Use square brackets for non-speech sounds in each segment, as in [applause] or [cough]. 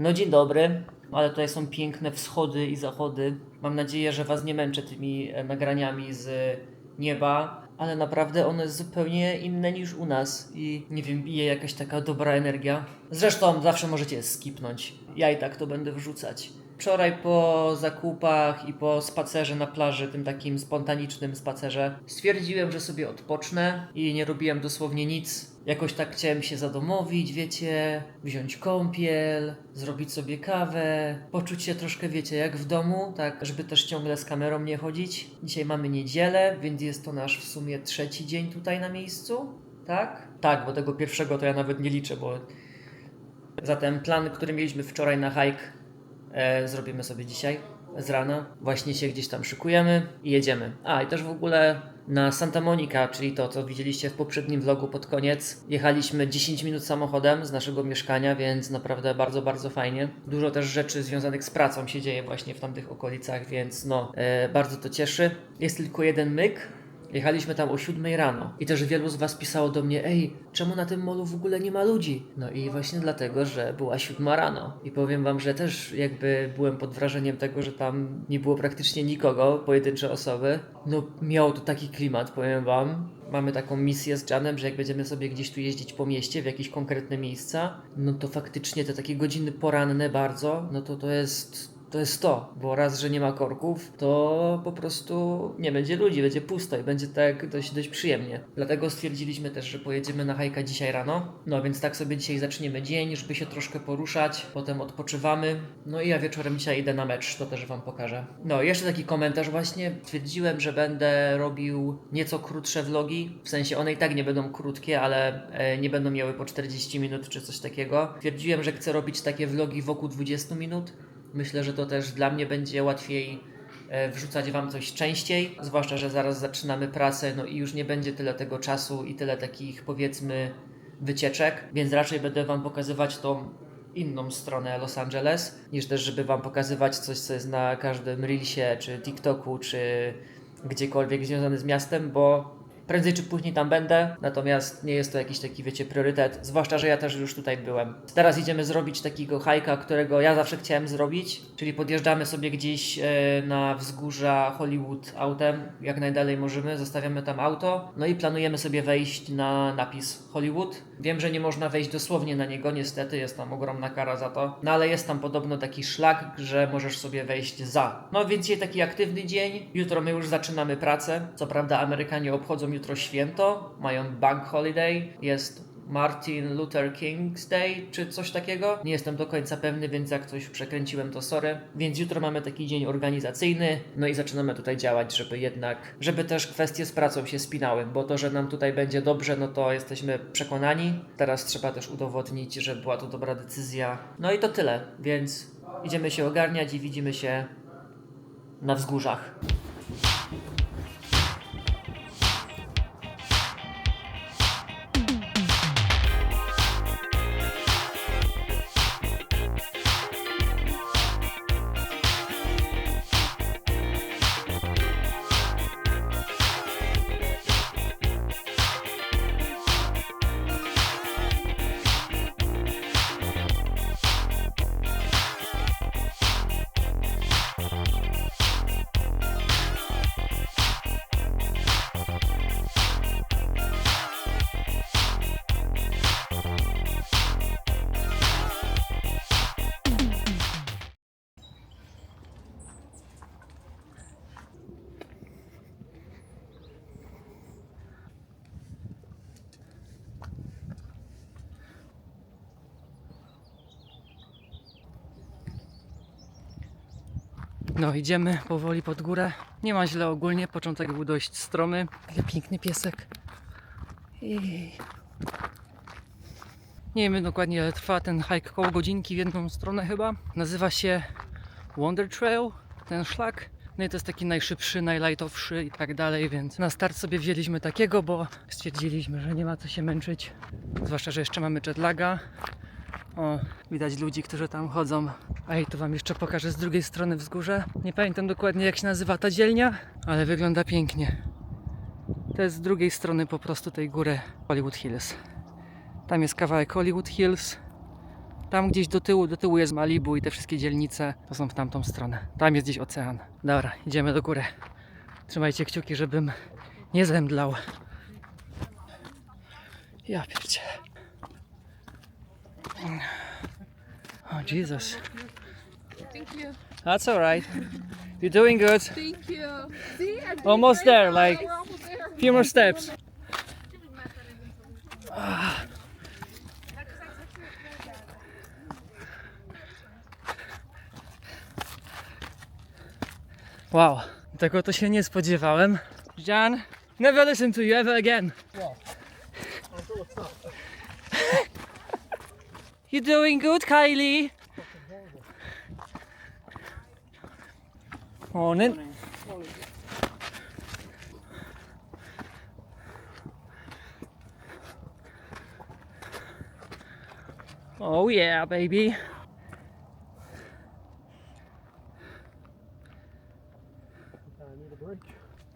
No dzień dobry, ale tutaj są piękne wschody i zachody. Mam nadzieję, że Was nie męczę tymi e, nagraniami z nieba, ale naprawdę one są zupełnie inne niż u nas i nie wiem, bije jakaś taka dobra energia. Zresztą zawsze możecie skipnąć. Ja i tak to będę wrzucać. Wczoraj po zakupach i po spacerze na plaży, tym takim spontanicznym spacerze, stwierdziłem, że sobie odpocznę i nie robiłem dosłownie nic. Jakoś tak chciałem się zadomowić, wiecie, wziąć kąpiel, zrobić sobie kawę, poczuć się troszkę, wiecie, jak w domu, tak, żeby też ciągle z kamerą nie chodzić. Dzisiaj mamy niedzielę, więc jest to nasz w sumie trzeci dzień tutaj na miejscu, tak? Tak, bo tego pierwszego to ja nawet nie liczę, bo zatem plan, który mieliśmy wczoraj na hike, e, zrobimy sobie dzisiaj z rana. Właśnie się gdzieś tam szykujemy i jedziemy. A i też w ogóle na Santa Monica, czyli to, co widzieliście w poprzednim vlogu pod koniec, jechaliśmy 10 minut samochodem z naszego mieszkania, więc naprawdę bardzo, bardzo fajnie. Dużo też rzeczy związanych z pracą się dzieje właśnie w tamtych okolicach, więc no, e, bardzo to cieszy. Jest tylko jeden myk, Jechaliśmy tam o 7 rano i też wielu z Was pisało do mnie, ej, czemu na tym molu w ogóle nie ma ludzi? No i właśnie dlatego, że była 7 rano. I powiem Wam, że też jakby byłem pod wrażeniem tego, że tam nie było praktycznie nikogo, pojedyncze osoby. No miało to taki klimat, powiem Wam. Mamy taką misję z Janem, że jak będziemy sobie gdzieś tu jeździć po mieście, w jakieś konkretne miejsca, no to faktycznie te takie godziny poranne bardzo, no to to jest to jest to, bo raz, że nie ma korków, to po prostu nie będzie ludzi, będzie pusto i będzie tak dość, dość przyjemnie. Dlatego stwierdziliśmy też, że pojedziemy na hajka dzisiaj rano. No więc tak sobie dzisiaj zaczniemy dzień, żeby się troszkę poruszać, potem odpoczywamy. No i ja wieczorem dzisiaj idę na mecz, to też Wam pokażę. No jeszcze taki komentarz właśnie. Twierdziłem, że będę robił nieco krótsze vlogi, w sensie one i tak nie będą krótkie, ale e, nie będą miały po 40 minut czy coś takiego. Twierdziłem, że chcę robić takie vlogi wokół 20 minut. Myślę, że to też dla mnie będzie łatwiej e, wrzucać Wam coś częściej, zwłaszcza, że zaraz zaczynamy pracę, no i już nie będzie tyle tego czasu i tyle takich powiedzmy wycieczek, więc raczej będę Wam pokazywać tą inną stronę Los Angeles, niż też, żeby Wam pokazywać coś, co jest na każdym Reelsie, czy TikToku, czy gdziekolwiek związane z miastem, bo prędzej czy później tam będę, natomiast nie jest to jakiś taki, wiecie, priorytet, zwłaszcza, że ja też już tutaj byłem. Teraz idziemy zrobić takiego hajka, którego ja zawsze chciałem zrobić, czyli podjeżdżamy sobie gdzieś e, na wzgórza Hollywood autem, jak najdalej możemy, zostawiamy tam auto, no i planujemy sobie wejść na napis Hollywood. Wiem, że nie można wejść dosłownie na niego, niestety, jest tam ogromna kara za to, no ale jest tam podobno taki szlak, że możesz sobie wejść za. No więc dzisiaj taki aktywny dzień, jutro my już zaczynamy pracę, co prawda Amerykanie obchodzą jutro święto, mają bank holiday, jest Martin Luther King's Day, czy coś takiego. Nie jestem do końca pewny, więc jak coś przekręciłem, to sorry. Więc jutro mamy taki dzień organizacyjny, no i zaczynamy tutaj działać, żeby jednak, żeby też kwestie z pracą się spinały, bo to, że nam tutaj będzie dobrze, no to jesteśmy przekonani. Teraz trzeba też udowodnić, że była to dobra decyzja. No i to tyle, więc idziemy się ogarniać i widzimy się na wzgórzach. No, idziemy powoli pod górę. Nie ma źle ogólnie, początek był dość stromy. Ale piękny piesek. Jej. Nie wiem dokładnie ile trwa ten hike, koło godzinki w jedną stronę chyba. Nazywa się Wonder Trail, ten szlak. No i to jest taki najszybszy, najlightowszy i tak dalej, więc na start sobie wzięliśmy takiego, bo stwierdziliśmy, że nie ma co się męczyć. Zwłaszcza, że jeszcze mamy jetlaga. O, widać ludzi, którzy tam chodzą. A i tu wam jeszcze pokażę z drugiej strony wzgórze. Nie pamiętam dokładnie jak się nazywa ta dzielnia, ale wygląda pięknie. To jest z drugiej strony po prostu tej góry Hollywood Hills. Tam jest kawałek Hollywood Hills, Tam gdzieś do tyłu, do tyłu jest Malibu i te wszystkie dzielnice to są w tamtą stronę. Tam jest gdzieś ocean. Dobra, idziemy do góry. Trzymajcie kciuki, żebym nie zemdlał. Ja Oh Jesus. Thank you. That's alright. You're doing good. Thank you. See, Almost there, like- there. Few more steps. Wow, tego to się nie spodziewałem. Jan, never listen to you ever again. You doing good, Kylie? Morning. Oh yeah, baby. Ech,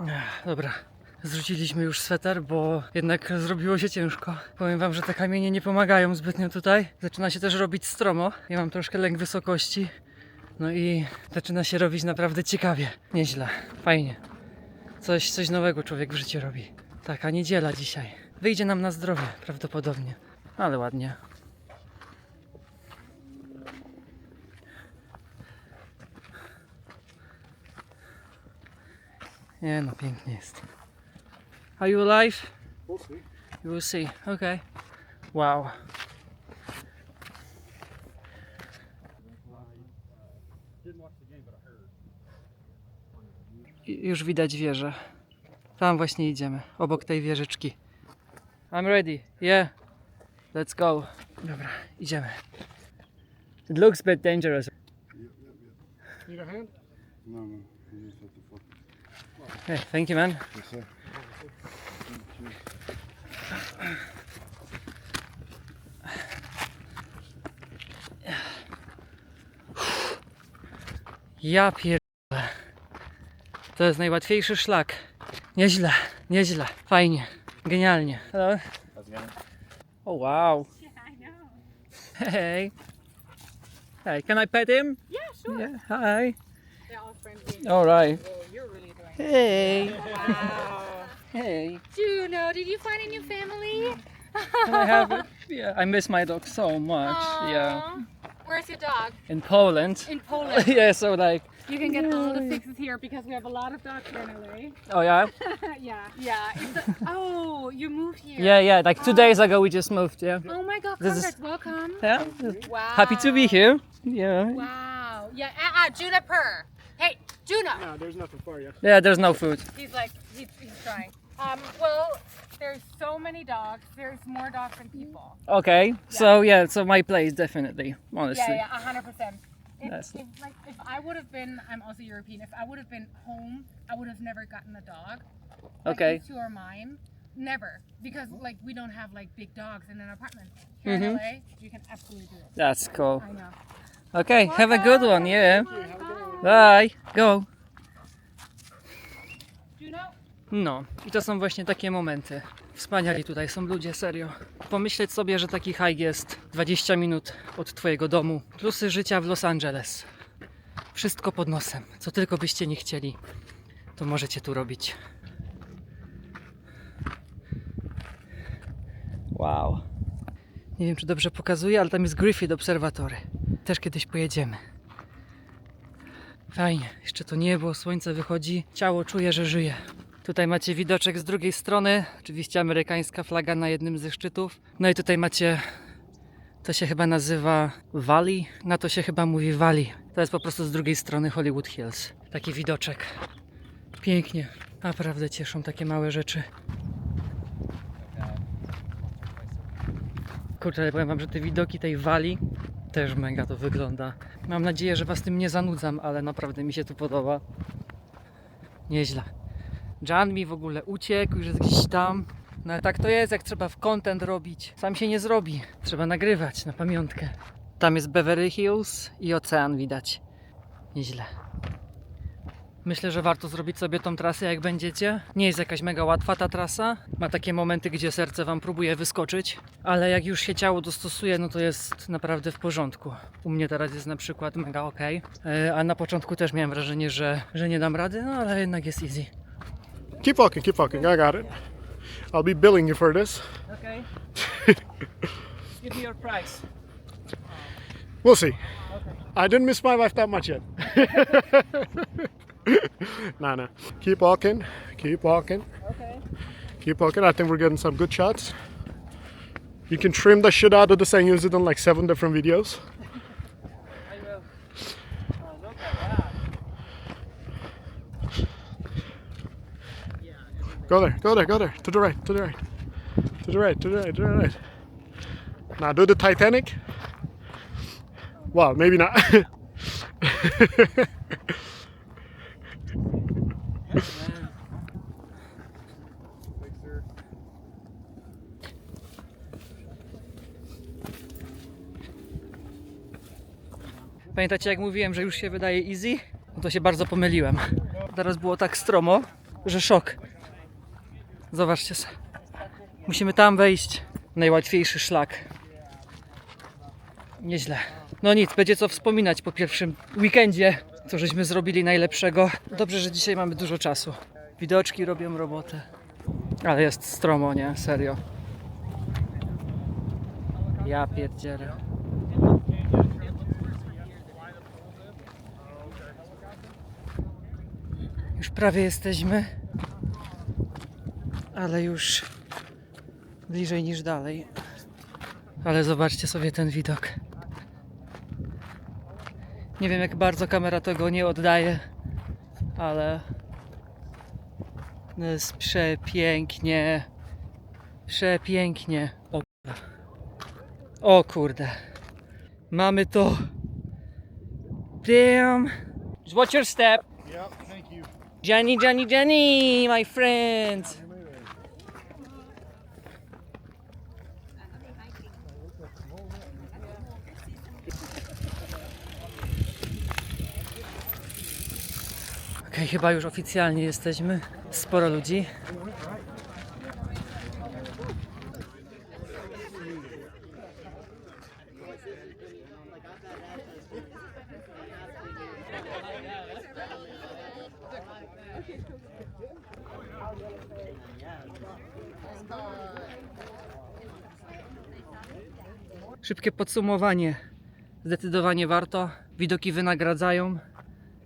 ah, Dobra. Zrzuciliśmy już sweter, bo jednak zrobiło się ciężko. Powiem wam, że te kamienie nie pomagają zbytnio tutaj. Zaczyna się też robić stromo. Ja mam troszkę lęk wysokości. No i zaczyna się robić naprawdę ciekawie. Nieźle. Fajnie. Coś, coś nowego człowiek w życiu robi. Taka niedziela dzisiaj. Wyjdzie nam na zdrowie prawdopodobnie. Ale ładnie. Nie no, pięknie jest. Are you alive? We'll see. You will see. Okay. Wow. I Już widać wieżę. Tam właśnie idziemy, obok tej wieżyczki. I'm ready. Yeah. Let's go. Dobra, idziemy. It looks a bit dangerous. Need a hand? No, no. Hey, thank you, man. Yes, sir. Ja pierdolę. To jest najłatwiejszy szlak. Nieźle, nieźle. Fajnie. Genialnie. Hello. Oh wow. Hey. Hey, can I pet him? Yeah, sure. Yeah. Hi. They're all friendly. All right. Hey. Wow. Hey. Juno, did you find a new family? Can I have it? Yeah, I miss my dog so much. Yeah. Where's your dog? In Poland. In Poland. [laughs] yeah, so like, You can get all the fixes here because we have a lot of dogs here in LA. oh yeah? [laughs] yeah, yeah. It's a- oh, you moved here. Yeah, yeah, like two days ago we just moved, yeah. Oh my God, This is- welcome. Yeah. Wow. Happy to be here. Yeah. Wow. Yeah, uh, uh, Juniper. Hey, Juno. No, there's nothing for you. Yeah, there's no food. He's like, he's, he's trying. Um, well, there's so many dogs. There's more dogs than people. Okay. So yeah, so my place definitely, honestly. Yeah, yeah, a hundred percent. If, like, if I would have been, I'm also European. If I would have been home, I would have never gotten a dog. Like, Okay. Two are mine. Never, because like we don't have like big dogs in an apartment. Here Mhm. in LA, you can absolutely do it. That's cool. I know. Okay, have a good one, yeah. Welcome. Bye. Go. Juno. No, i to są właśnie takie momenty. Wspaniali tutaj są ludzie, serio. Pomyśleć sobie, że taki hike jest 20 minut od twojego domu. Plusy życia w Los Angeles. Wszystko pod nosem. Co tylko byście nie chcieli, to możecie tu robić. Wow. Nie wiem, czy dobrze pokazuję, ale tam jest Griffith Observatory. Też kiedyś pojedziemy. Fajnie, jeszcze to niebo, słońce wychodzi, ciało czuje, że żyje. Tutaj macie widoczek z drugiej strony, oczywiście amerykańska flaga na jednym ze szczytów. No i tutaj macie, to się chyba nazywa Valley, na to się chyba mówi Valley. To jest po prostu z drugiej strony Hollywood Hills. Taki widoczek. Pięknie, naprawdę cieszą takie małe rzeczy. Kurczę, ale powiem wam, że te widoki tej Wali też mega to wygląda. Mam nadzieję, że was tym nie zanudzam, ale naprawdę mi się tu podoba. Nieźle. Jan mi w ogóle uciekł, już jest gdzieś tam. No ale tak to jest, jak trzeba w content robić. Sam się nie zrobi. Trzeba nagrywać na pamiątkę. Tam jest Beverly Hills i ocean widać. Nieźle. Myślę, że warto zrobić sobie tą trasę jak będziecie. Nie jest jakaś mega łatwa ta trasa. Ma takie momenty, gdzie serce wam próbuje wyskoczyć, ale jak już się ciało dostosuje, no to jest naprawdę w porządku. U mnie teraz jest na przykład mega ok, a na początku też miałem wrażenie, że, że nie dam rady, no ale jednak jest easy. Keep walking, keep walking. I got it. I'll be billing you for this. Okay. [laughs] Give me your price. We'll see. I didn't miss my wife that much yet. [laughs] nah, nah. Keep walking, keep walking, Okay. keep walking. I think we're getting some good shots. You can trim the shit out of this and use it in like seven different videos. Go there, go there, go there. To the right, to the right. To the right, to the right, to the right. Now do the Titanic. Well, maybe not. [laughs] Pamiętacie jak mówiłem, że już się wydaje easy? No to się bardzo pomyliłem. Teraz było tak stromo, że szok. Zobaczcie se. Musimy tam wejść. Najłatwiejszy szlak. Nieźle. No nic, będzie co wspominać po pierwszym weekendzie, co żeśmy zrobili najlepszego. Dobrze, że dzisiaj mamy dużo czasu. Widoczki robią robotę. Ale jest stromo, nie? Serio. Ja pierdzielę. Już prawie jesteśmy, ale już bliżej niż dalej. Ale zobaczcie sobie ten widok. Nie wiem, jak bardzo kamera tego nie oddaje, ale jest przepięknie. Przepięknie. O kurde. O kurde. Mamy to. Damn. Just watch your step. yep, thank you. Jenny, Jenny, Jenny, my friend. Okej, chyba już oficjalnie jesteśmy. Sporo ludzi. Szybkie podsumowanie. Zdecydowanie warto. Widoki wynagradzają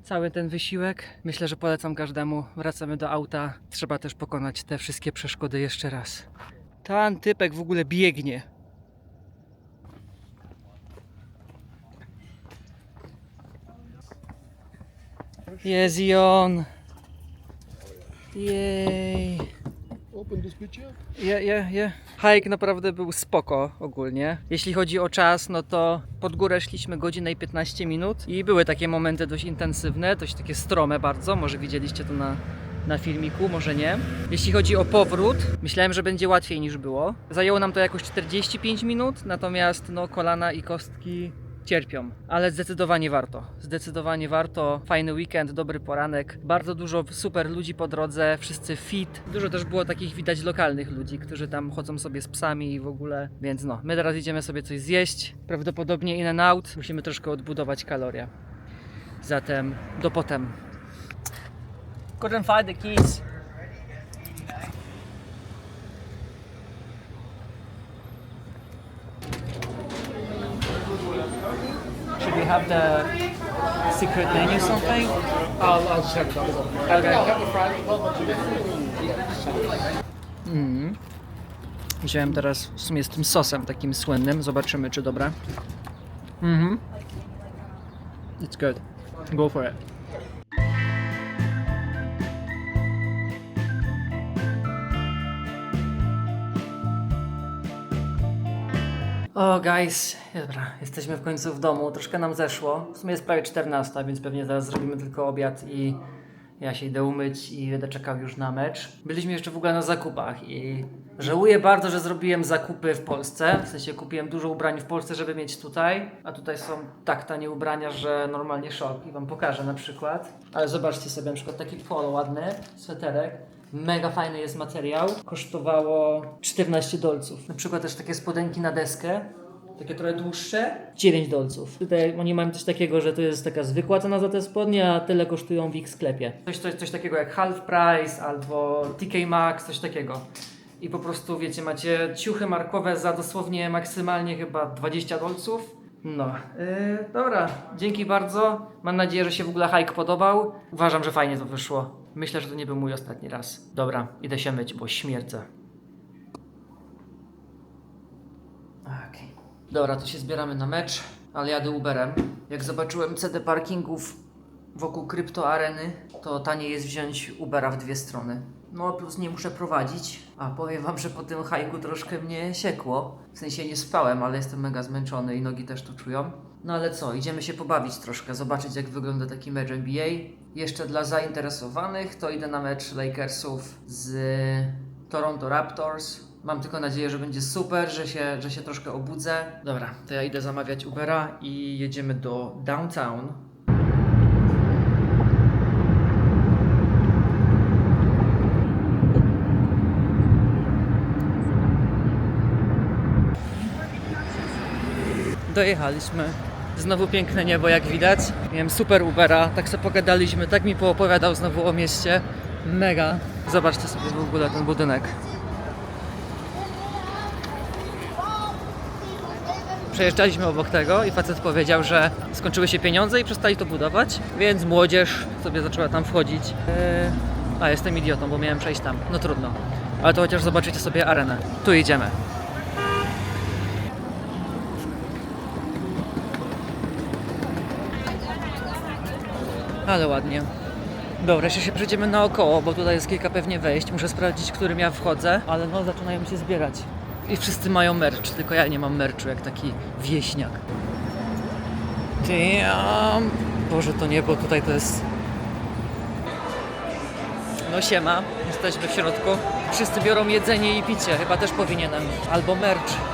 cały ten wysiłek. Myślę, że polecam każdemu. Wracamy do auta. Trzeba też pokonać te wszystkie przeszkody jeszcze raz. Ten typek w ogóle biegnie. Jest i on. Jej. Open up. Je, je, je. Hike naprawdę był spoko ogólnie. Jeśli chodzi o czas, no to pod górę szliśmy godzinę i 15 minut i były takie momenty dość intensywne, dość takie strome bardzo, może widzieliście to na, na filmiku, może nie. Jeśli chodzi o powrót, myślałem, że będzie łatwiej niż było. Zajęło nam to jakoś 45 minut, natomiast no kolana i kostki cierpią, ale zdecydowanie warto. Zdecydowanie warto. Fajny weekend, dobry poranek, bardzo dużo super ludzi po drodze, wszyscy fit. Dużo też było takich widać lokalnych ludzi, którzy tam chodzą sobie z psami i w ogóle. Więc no, my teraz idziemy sobie coś zjeść. Prawdopodobnie in and out. Musimy troszkę odbudować kalorie. Zatem do potem. Couldn't find the keys. Have the secret menu something? I'll, I'll it up. Okay. Mm. Wziąłem teraz w sumie z tym sosem takim słynnym. Zobaczymy, czy dobre. Mhm. It's good. Go for it. O, guys, dobra, jesteśmy w końcu w domu. Troszkę nam zeszło. W sumie jest prawie 14, więc pewnie zaraz zrobimy tylko obiad i Ja się idę umyć i będę czekał już na mecz. Byliśmy jeszcze w ogóle na zakupach i żałuję bardzo, że zrobiłem zakupy w Polsce. W sensie kupiłem dużo ubrań w Polsce, żeby mieć tutaj, a tutaj są tak tanie ubrania, że normalnie szok i wam pokażę na przykład. Ale zobaczcie sobie na przykład taki polo ładny, sweterek. Mega fajny jest materiał. Kosztowało 14 dolców. Na przykład też takie spodenki na deskę. Takie trochę dłuższe. 9 dolców. Tutaj oni mają coś takiego, że to jest taka zwykła cena za te spodnie, a tyle kosztują w ich sklepie. Coś, coś, coś takiego jak half price albo TK Maxx, coś takiego. I po prostu wiecie, macie ciuchy markowe za dosłownie maksymalnie chyba 20 dolców. No, yy, dobra, dzięki bardzo. Mam nadzieję, że się w ogóle hike podobał. Uważam, że fajnie to wyszło. Myślę, że to nie był mój ostatni raz. Dobra, idę się myć, bo śmierdzę. Okej. Dobra, to się zbieramy na mecz, ale jadę Uberem. Jak zobaczyłem CD parkingów wokół kryptoareny, to taniej jest wziąć Ubera w dwie strony. No plus nie muszę prowadzić, a powiem wam, że po tym hajku troszkę mnie siekło. W sensie nie spałem, ale jestem mega zmęczony i nogi też to czują. No ale co, idziemy się pobawić troszkę, zobaczyć jak wygląda taki mecz NBA. Jeszcze dla zainteresowanych to idę na mecz Lakersów z Toronto Raptors. Mam tylko nadzieję, że będzie super, że się, że się troszkę obudzę. Dobra, to ja idę zamawiać Ubera i jedziemy do downtown. Dojechaliśmy. Znowu piękne niebo, jak widać. Miałem super Ubera, tak sobie pogadaliśmy, tak mi poopowiadał znowu o mieście. Mega. Zobaczcie sobie w ogóle ten budynek. Przejeżdżaliśmy obok tego i facet powiedział, że skończyły się pieniądze i przestali to budować, więc młodzież sobie zaczęła tam wchodzić. Eee, a jestem idiotą, bo miałem przejść tam. No trudno. Ale to chociaż zobaczycie sobie arenę. Tu idziemy. Ale ładnie. Dobra, jeszcze się przejdziemy naokoło, bo tutaj jest kilka pewnie wejść. Muszę sprawdzić, którym ja wchodzę, ale no zaczynają się zbierać. I wszyscy mają merch, tylko ja nie mam merchu, jak taki wieśniak. Damn. Boże, to niebo tutaj to jest... No siema, jesteśmy w środku. Wszyscy biorą jedzenie i picie, chyba też powinienem. Albo merch.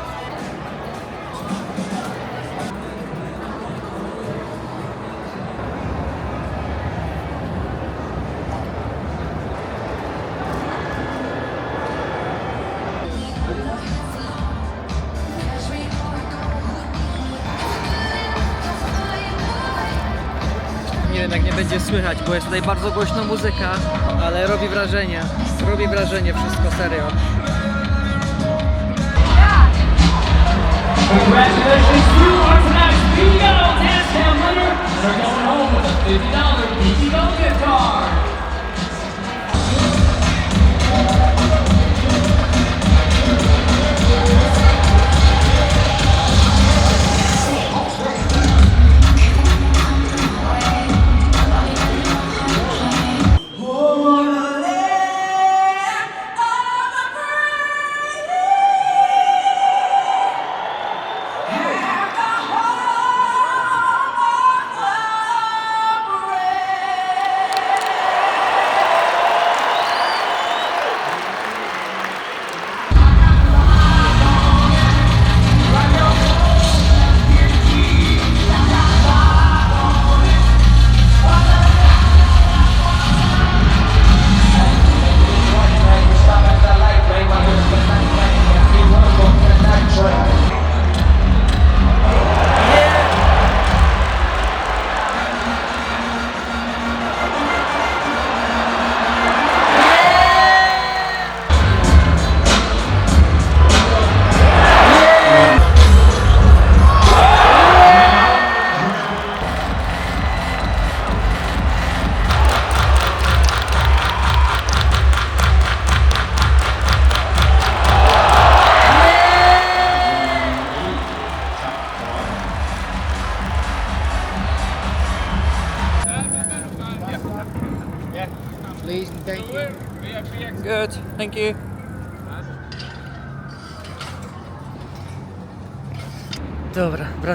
Jak nie będzie słychać, bo jest tutaj bardzo głośno muzyka, ale robi wrażenie. Robi wrażenie wszystko, serio. Congratulations tonight's going home with a $50 BTO gift card.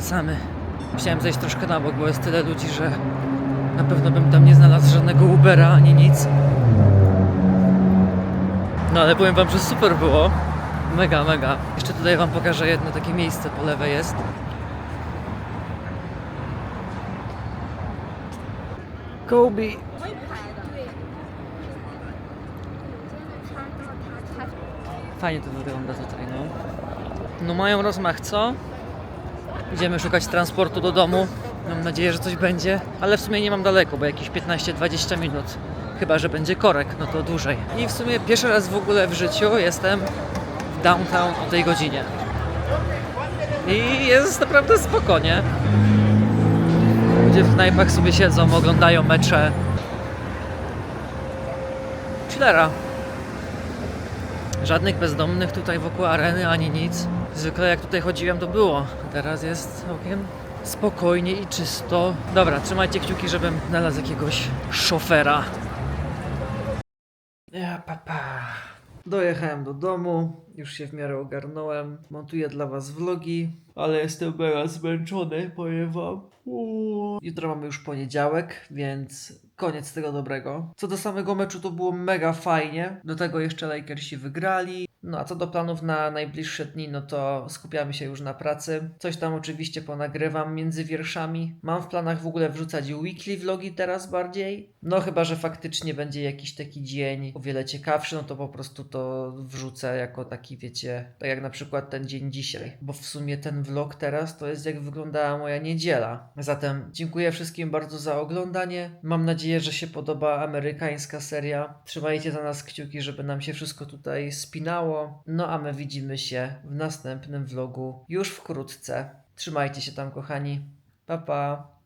Wracamy. Chciałem zejść troszkę na bok, bo jest tyle ludzi, że Na pewno bym tam nie znalazł żadnego Ubera ani nic. No ale powiem wam, że super było. Mega, mega. Jeszcze tutaj wam pokażę jedno takie miejsce po lewej jest. Kobe. Fajnie to wygląda tutaj, no. No mają rozmach, co? Idziemy szukać transportu do domu. Mam nadzieję, że coś będzie, ale w sumie nie mam daleko, bo jakieś 15-20 minut. Chyba, że będzie korek, no to dłużej. I w sumie pierwszy raz w ogóle w życiu jestem w downtown o tej godzinie. I jest naprawdę spokojnie. Ludzie w knajpach sobie siedzą, oglądają mecze. Chillera. Żadnych bezdomnych tutaj wokół areny, ani nic. Zwykle jak tutaj chodziłem to było. Teraz jest całkiem spokojnie i czysto. Dobra, trzymajcie kciuki, żebym znalazł jakiegoś szofera. Ja, papa. Dojechałem do domu, już się w miarę ogarnąłem. Montuję dla was vlogi, ale jestem mega zmęczony, powiem wam. Uuu. Jutro mamy już poniedziałek, więc koniec tego dobrego. Co do samego meczu to było mega fajnie. Do tego jeszcze Lakersi wygrali. No a co do planów na najbliższe dni, no to skupiamy się już na pracy. Coś tam oczywiście ponagrywam między wierszami. Mam w planach w ogóle wrzucać weekly vlogi teraz bardziej. No chyba, że faktycznie będzie jakiś taki dzień o wiele ciekawszy, no to po prostu to wrzucę jako taki, wiecie, tak jak na przykład ten dzień dzisiaj. Bo w sumie ten vlog teraz to jest jak wyglądała moja niedziela. Zatem dziękuję wszystkim bardzo za oglądanie. Mam nadzieję, że się podoba amerykańska seria. Trzymajcie za nas kciuki, żeby nam się wszystko tutaj spinało. No a my widzimy się w następnym vlogu już wkrótce. Trzymajcie się tam, kochani. Pa pa.